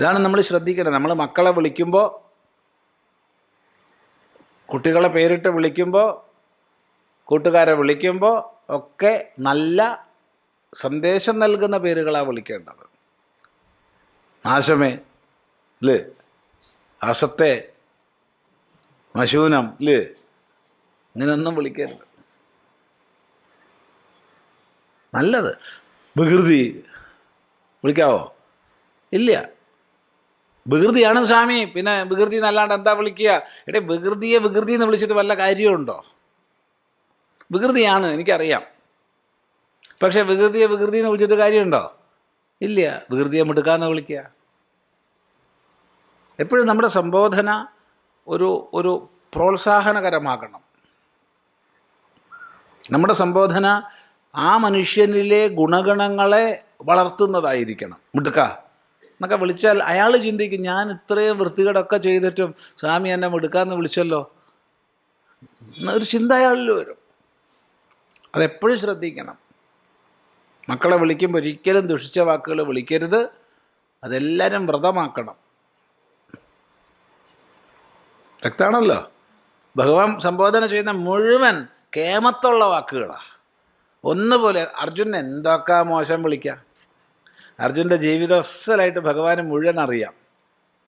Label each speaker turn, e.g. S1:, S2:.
S1: ഇതാണ് നമ്മൾ ശ്രദ്ധിക്കേണ്ടത്. നമ്മൾ മക്കളെ വിളിക്കുമ്പോൾ കുട്ടികളെ പേരിട്ട് വിളിക്കുമ്പോൾ കൂട്ടുകാരെ വിളിക്കുമ്പോൾ ഒക്കെ നല്ല സന്ദേശം നൽകുന്ന പേരുകളാണ് വിളിക്കേണ്ടത്. നാശമേ ലേ അസത്തെ മശൂനം ലേ ഇങ്ങനെയൊന്നും വിളിക്കരുത്. നല്ലത്. വികൃതി. വിളിക്കാവോ? ഇല്ല. വികൃതിയാണ് സ്വാമി. പിന്നെ വികൃതി എന്നല്ലാണ്ട് എന്താ വിളിക്കുക? എടേ വികൃതിയെ വികൃതി എന്ന് വിളിച്ചിട്ട് വല്ല കാര്യമുണ്ടോ? വികൃതിയാണ് എനിക്കറിയാം. പക്ഷെ വികൃതിയെ വികൃതി എന്ന് വിളിച്ചിട്ട് കാര്യമുണ്ടോ? ഇല്ല. വികൃതിയെ മിടുക്കാന്ന് വിളിക്കുക. എപ്പോഴും നമ്മുടെ സംബോധന ഒരു ഒരു പ്രോത്സാഹനകരമാകണം. നമ്മുടെ സംബോധന ആ മനുഷ്യനിലെ ഗുണഗണങ്ങളെ വളർത്തുന്നതായിരിക്കണം. മിടുക്ക. എന്നൊക്കെ വിളിച്ചാൽ അയാൾ ചിന്തിക്കും ഞാൻ ഇത്രയും വൃത്തികേടൊക്കെ ചെയ്തിട്ടും സ്വാമി എന്നെ എടുക്കാമെന്ന് വിളിച്ചല്ലോ? എന്നൊരു ചിന്ത അയാളിൽ വരും. അതെപ്പോഴും ശ്രദ്ധിക്കണം. മക്കളെ വിളിക്കുമ്പോൾ ഒരിക്കലും ദുഷിച്ച വാക്കുകൾ വിളിക്കരുത്. അതെല്ലാവരും വ്രതമാക്കണം. വ്യക്തമാണല്ലോ ഭഗവാൻ സംബോധന ചെയ്യുന്ന മുഴുവൻ കേമത്തുള്ള വാക്കുകളാണ് ഒന്നുപോലെ അർജുനൻ എന്തൊക്കെ മോശം വിളിക്കാം? അർജുന്റെ ജീവിതം അസലായിട്ട് ഭഗവാനെ മുഴുവൻ അറിയാം.